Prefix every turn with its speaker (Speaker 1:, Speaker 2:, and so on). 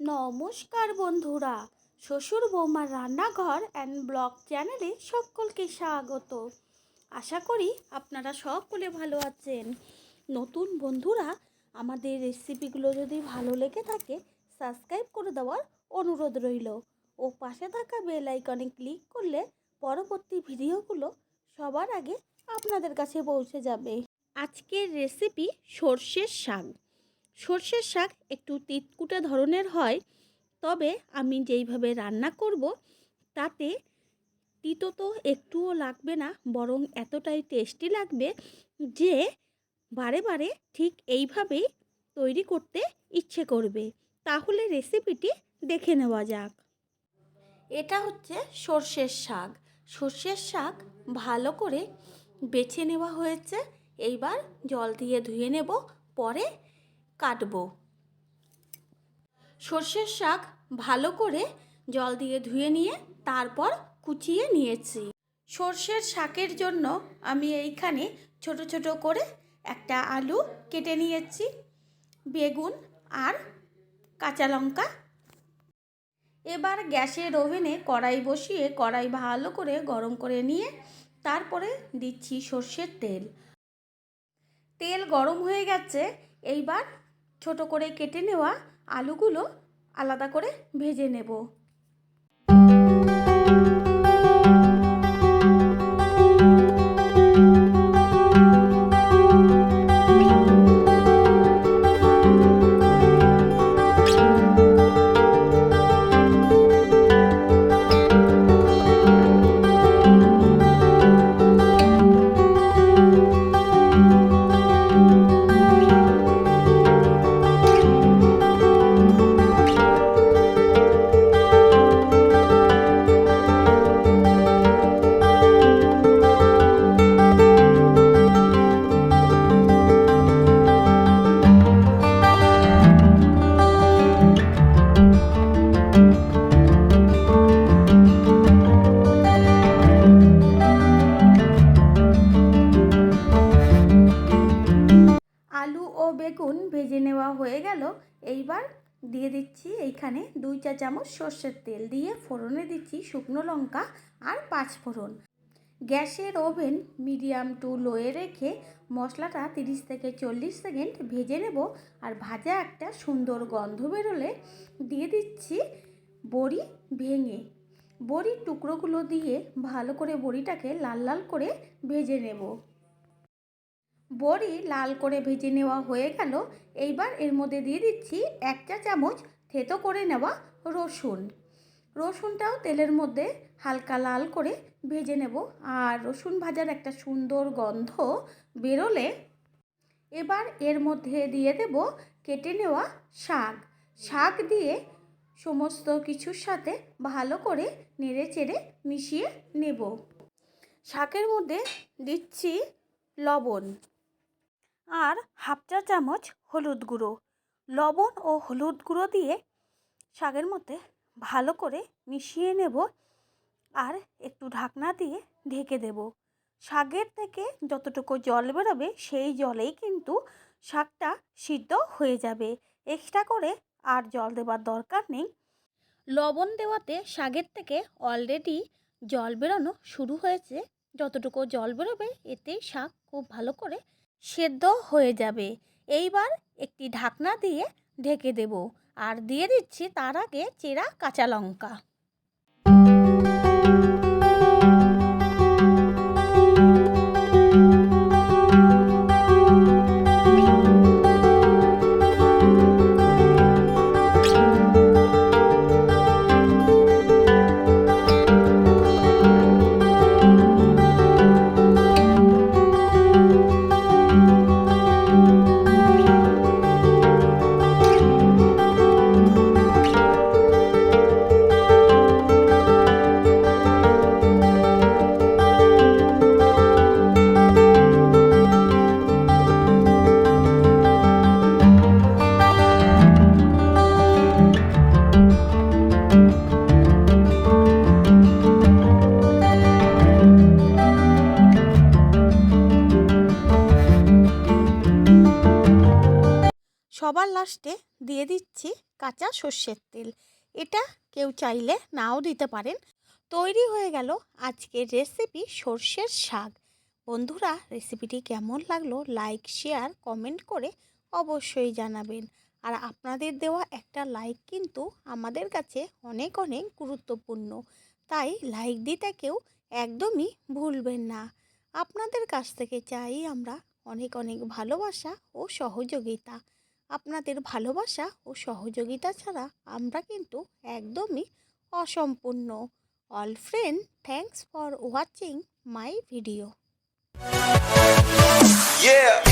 Speaker 1: নমস্কার বন্ধুরা, শ্বশুর বৌমার রান্নাঘর অ্যান্ড ব্লগ চ্যানেলে সকলকে স্বাগত। আশা করি আপনারা সকলে ভালো আছেন। নতুন বন্ধুরা, আমাদের রেসিপিগুলো যদি ভালো লেগে থাকে সাবস্ক্রাইব করে দেওয়ার অনুরোধ রইল। ও পাশে থাকা বেল আইকনে ক্লিক করলে পরবর্তী ভিডিওগুলো সবার আগে আপনাদের কাছে পৌঁছে যাবে। আজকের রেসিপি সর্ষের শাক। সর্ষের শাক একটু তিতকুটে ধরনের হয়, তবে আমি যেইভাবে রান্না করব, তাতে তিতো তো একটুও লাগবে না, বরং এতটাই টেস্টি লাগবে যে বারে বারে ঠিক এইভাবেই তৈরি করতে ইচ্ছে করবে। তাহলে রেসিপিটি দেখে নেওয়া যাক। এটা হচ্ছে সর্ষের শাক। সর্ষের শাক ভালো করে বেছে নেওয়া হয়েছে। এইবার জল দিয়ে ধুয়ে নেব, পরে কাটবো। সর্ষের শাক ভালো করে জল দিয়ে ধুয়ে নিয়ে তারপর কুচিয়ে নিয়েছি। সর্ষের শাকের জন্য আমি এইখানে ছোট ছোট করে একটা আলু কেটে নিয়েছি, বেগুন আর কাঁচা লঙ্কা। এবার গ্যাসের ওভেনে কড়াই বসিয়ে কড়াই ভালো করে গরম করে নিয়ে তারপরে দিচ্ছি সর্ষের তেল। তেল গরম হয়ে গেছে, এইবার ছোট করে কেটে নেওয়া আলুগুলো আলাদা করে ভেজে নেব। এইবার দিয়ে দিচ্ছি এইখানে দুই চা চামচ সর্ষের তেল দিয়ে ফোড়নে দিচ্ছি শুকনো লঙ্কা আর পাঁচ ফোড়ন। গ্যাসের ওভেন মিডিয়াম টু লোয়ে রেখে মশলাটা তিরিশ থেকে চল্লিশ সেকেন্ড ভেজে নেব আর ভাজা একটা সুন্দর গন্ধ বেরোলে দিয়ে দিচ্ছি বড়ি ভেঙে। বড়ির টুকরোগুলো দিয়ে ভালো করে বড়িটাকে লাল লাল করে ভেজে নেব। বড়ি লাল করে ভেজে নেওয়া হয়ে গেল। এইবার এর মধ্যে দিয়ে দিচ্ছি এক চা চামচ থেতো করে নেওয়া রসুন। রসুনটাও তেলের মধ্যে হালকা লাল করে ভেজে নেব। আর রসুন ভাজার একটা সুন্দর গন্ধ বেরোলে এবার এর মধ্যে দিয়ে দেব কেটে নেওয়া শাক। শাক দিয়ে সমস্ত কিছুর সাথে ভালো করে নেড়ে চেড়ে মিশিয়ে নেব। শাকের মধ্যে দিচ্ছি লবণ। আর হাফ চা চামচ হলুদ গুঁড়ো, লবণ ও হলুদ গুঁড়ো দিয়ে শাকের মধ্যে ভালো করে মিশিয়ে নেব আর একটু ঢাকনা দিয়ে ঢেকে দেব। শাকের থেকে যতটুকু জল বেরোবে সেই জলেই কিন্তু শাকটা সিদ্ধ হয়ে যাবে। এক্সট্রা করে আর জল দেওয়ার দরকার নেই। লবণ দেওয়াতে শাকের থেকে অলরেডি জল বেরোনো শুরু হয়েছে। যতটুকু জল বেরোবে, এতে শাক খুব ভালো করে সেদ্ধ হয়ে যাবে। এইবার একটি ঢাকনা দিয়ে ঢেকে দেব। আর দিয়ে দিচ্ছি তার আগে চেরা কাঁচা লঙ্কা। সবার লাস্টে দিয়ে দিচ্ছি কাঁচা সর্ষের তেল। এটা কেউ চাইলে নাও দিতে পারেন। তৈরি হয়ে গেল আজকের রেসিপি সর্ষের শাক। বন্ধুরা, রেসিপিটি কেমন লাগল লাইক, শেয়ার, কমেন্ট করে অবশ্যই জানাবেন। আর আপনাদের দেওয়া একটা লাইক কিন্তু আমাদের কাছে অনেক অনেক গুরুত্বপূর্ণ। তাই লাইক দিতে কেউ একদমই ভুলবেন না। আপনাদের কাছ থেকে চাই আমরা অনেক অনেক ভালোবাসা ও সহযোগিতা। আপনাদের ভালোবাসা ও সহযোগিতা ছাড়া আমরা কিন্তু একদমই অসম্পূর্ণ all friend thanks for watching my video
Speaker 2: Yeah.